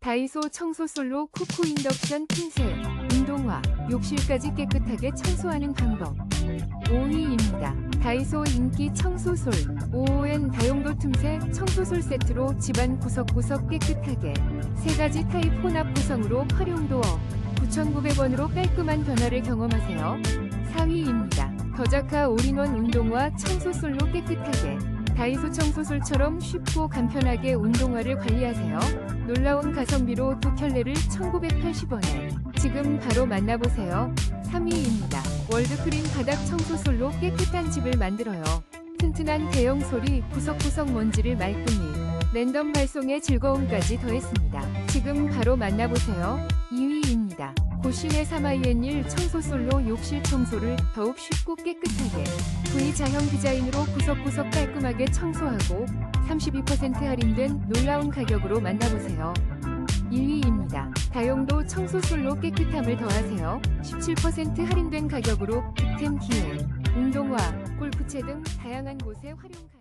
다이소 청소솔로 쿠쿠 인덕션 틈새, 운동화, 욕실까지 깨끗하게 청소하는 방법. 5위입니다. 다이소 인기 청소솔, OON 다용도 틈새 청소솔 세트로 집안 구석구석 깨끗하게 세 가지 타입 혼합 구성으로 활용도어 9,900원으로 깔끔한 변화를 경험하세요. 4위입니다. 더자카 올인원 운동화 청소솔로 깨끗하게 다이소 청소솔처럼 쉽고 간편하게 운동화를 관리하세요. 놀라운 가성비로 두 켤레를 1980원에 지금 바로 만나보세요. 3위입니다. 월드크림 바닥 청소솔로 깨끗한 집을 만들어요. 튼튼한 대형 소리 구석구석 먼지를 말끔히 랜덤 발송의 즐거움까지 더했습니다. 지금 바로 만나보세요. 2위입니다. 고신의 3IN1 청소솔로 욕실 청소를 더욱 쉽고 깨끗하게 V자형 디자인으로 구석구석 깔끔하게 청소하고 32% 할인된 놀라운 가격으로 만나보세요. 1위입니다. 다용도 청소솔로 깨끗함을 더하세요. 17% 할인된 가격으로 득템 기회, 운동화, 골프채 등 다양한 곳에 활용 가능.